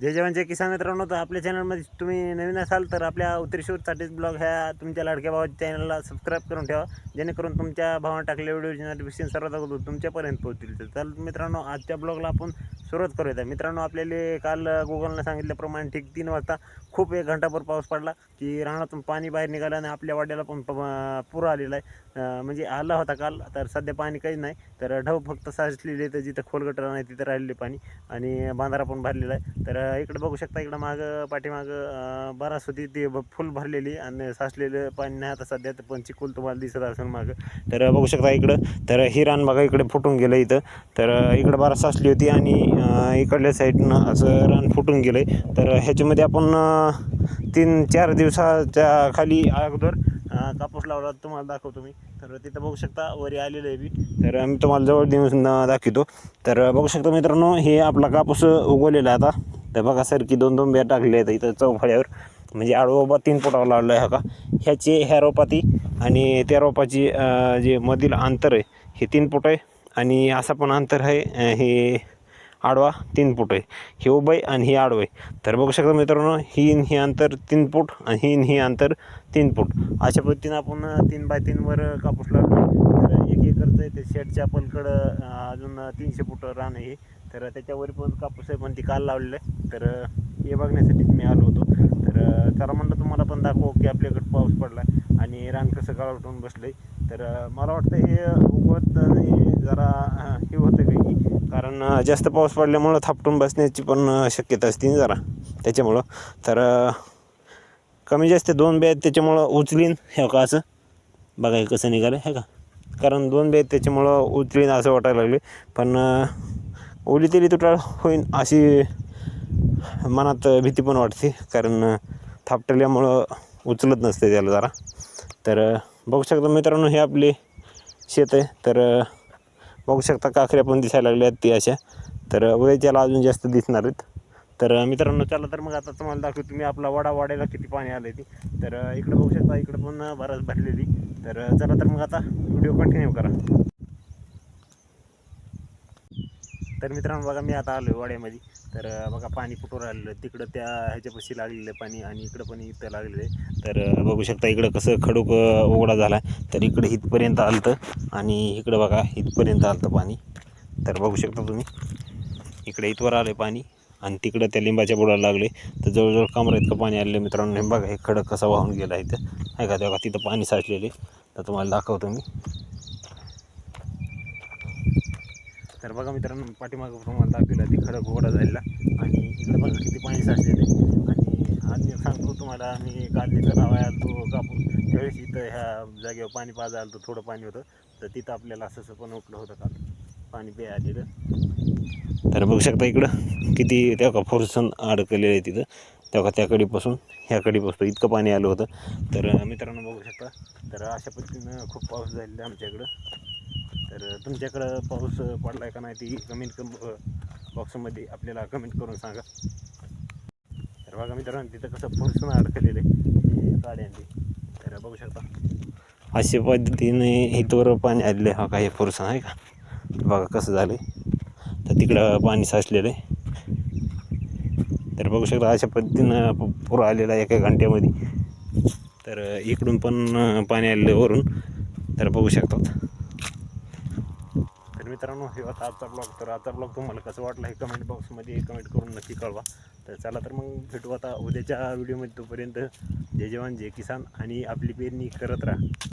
जय जवानचे म्हणजे किसान मित्रांनो तर आपल्या चॅनलमध्ये तुम्ही नवीन असाल तर आपल्या उत्तरेश्वरसाठीच ब्लॉग ह्या तुमच्या लाडक्या भावाच्या चॅनलला सबस्क्राईब करून ठेवा. जेणेकरून तुमच्या भावानं टाकलेल्या व्हिडिओची नोटिफिकेशन सर्वात अगोदर तुमच्यापर्यंत पोहोचतील. तर मित्रांनो आजच्या ब्लॉगला आपण सुरुवात करूया मित्रांनो आपल्याला काल गुगलनं सांगितल्याप्रमाणे ठीक तीन वाजता. खूप एक घंटाभर पाऊस पडला की रानातून पाणी बाहेर निघालं आणि आपल्या वाड्याला पण प- पूर आलेला आहे. म्हणजे आला होता काल तर सध्या पाणी काहीच नाही. तर ढव फक्त साचलेली आहे तर जिथं खोलगटर नाही तिथं राहिलेले पाणी आणि बांधारा पण भरलेला आहे. तर इकडं बघू शकता इकडं मागं पाठीमागं बराच होती ती ब- फुल भरलेली आणि साचलेलं पाणी नाही आता सध्या तर पण चिकूल तुम्हाला दिसत असेल मागं. तर बघू शकता इकडं. तर ही रान बघा इकडे फुटून गेलं इथं. तर इकडं बराच साचली होती आणि इकडल्या साईडनं असं रान फुटून गेलं आहे तर ह्याच्यामध्ये आपण तीन चार दिवसाच्या खाली अगोदर कापूस लावला तुम्हाला दाखवतो मी. तर तिथं बघू शकता वरी आलेलं आहे बी. तर मी तुम्हाला जवळ देऊन दाखवतो. तर बघू शकता मित्रांनो हे आपला कापूस उगवलेला आहे आता. तर बघा सर की दोन दोन बिया टाकले आहेत इथं चौफळ्यावर. म्हणजे आडोबा तीन फुटावर लावला आहे हा का. ह्याचे ह्या रोपाती आणि त्या रोपाची जे मधील अंतर आहे हे तीन फूट आहे. आणि असं पण अंतर आहे हे आडवा तीन फूट आहे. हे उभं आहे आणि ही आडवं आहे. तर बघू शकता मित्रांनो ही इन ही अंतर तीन फूट आणि ही इन ही अंतर तीन फूट. अशा पद्धतीनं आपण तीन बाय तीनवर कापूस लावलो तर एक एकरचं आहे ते शेडच्या पलकडं अजून तीनशे फूट रान आहे तर त्याच्यावर पण कापूस आहे पण ती काल लावलेलं आहे. तर हे बघण्यासाठीच मी आलो होतो. तर अं, चला म्हणलं तुम्हाला पण दाखवू की आपल्याकडे पाऊस पडला आणि रान कसं काळावटून बसलं आहे तर मला वाटतं हे उगवत आणि जरा अं, हे होतं काही जास्त पाऊस पडल्यामुळं थापटून बसण्याची पण शक्यता असते जरा. त्याच्यामुळं. तर कमी जास्त दोन बे आहेत त्याच्यामुळं उचलीन हे का असं? बघा कसं निघालं हे का? कारण दोन बे आहेत त्याच्यामुळं उचलीन असं वाटायला लागले. पण ओली तेली तुटाळ होईन अशी मनात भीती पण वाटते. कारण थापटल्यामुळं उचलत नसते त्याला जरा. तर बघू शकता मित्रांनो हे आपले शेत आहे. तर बघू शकता काकऱ्या पण दिसायला लागल्या आहेत ती अशा. तर अं, उद्याच्याला अजून जास्त दिसणार आहेत. तर मित्रांनो चला तर मग आता तुम्हाला दाखवतो तुम्ही आपला वडा वाड्याला किती पाणी आलं ती. तर इकडं बघू शकता इकडं पण अं, बराच भरलेली. तर चला तर मग आता व्हिडिओ कंटिन्यू करा. तर मित्रांनो बघा मी आता आलो आहे वाड्यामध्ये. तर बघा पाणी फुटून राहिलेलं आहे. तिकडं त्या ह्याच्यापाशी लागलेलं आहे पाणी आणि इकडं पण इथं लागलेलं आहे. तर बघू शकता इकडं कसं खडूक उघडा झाला आहे तर इकडं इथपर्यंत आलं आणि इकडं बघा इथपर्यंत आलं पाणी. तर बघू शकता तुम्ही इकडे इथवर आलं पाणी आणि तिकडं त्या लिंबाच्या बुडाला लागले. तर जवळजवळ कमरा इतकं पाणी आलेलं मित्रांनो. हे बघा हे खडक कसा वाहून गेला इथं. ऐका तेव्हा तिथं पाणी साचलेले तर तुम्हाला दाखवतो मी. तर बघा मित्रांनो पाठीमागं प्रमाण दाखवलं ती खडक गोडा झालेला. आणि इकडे बघा किती पाणी साचलेलं आहे. आणि आज मी सांगतो तुम्हाला मी काल नाव आहे आलतो कापून त्यावेळेस इथं ह्या जागेवर पाणी पाजा आलं थोडं पाणी होतं. तर तिथं आपल्याला असं पण उठलं होतं काल. पाणी पे आलेलं. तर बघू शकता इकडं किती त्या का फोर्सन अडकलेलं आहे तिथं. तेव्हा का त्याकडीपासून ह्या इतकं पाणी आलं होतं. तर मित्रांनो बघू शकता. तर अशा पद्धतीनं खूप पाऊस झालेला आहे आमच्याकडं. तर तुमच्याकडं पाऊस पडला आहे का नाही ती कमेंट कम बॉक्समध्ये आपल्याला कमेंट करून सांगा. तर बघा मित्रांनो तिथं कसं फुरसून अडकलेलं आहे गाड्यांनी. तर बघू शकता. अशा पद्धतीने इथवर पाणी आलेलं आहे. हा काही फुरसून आहे का? बघा कसं झालं तर तिकडं पाणी साचलेलं आहे. तर बघू शकता अशा पद्धतीनं प- पूर आलेला आहे एका घंट्यामध्ये. तर इकडून पण पाणी आलेलं वरून. तर बघू शकतात मित्रांनो हे होता आजचा ब्लॉग तर आजचा ब्लॉग तुम्हाला कसं वाटलं हे कमेंट बॉक्समध्ये कमेंट करून नक्की कळवा. तर चला तर मग भेटू आता उद्याच्या व्हिडिओमध्ये तोपर्यंत. जय जवान जय किसान आणि आपली पेरणी करत राहा.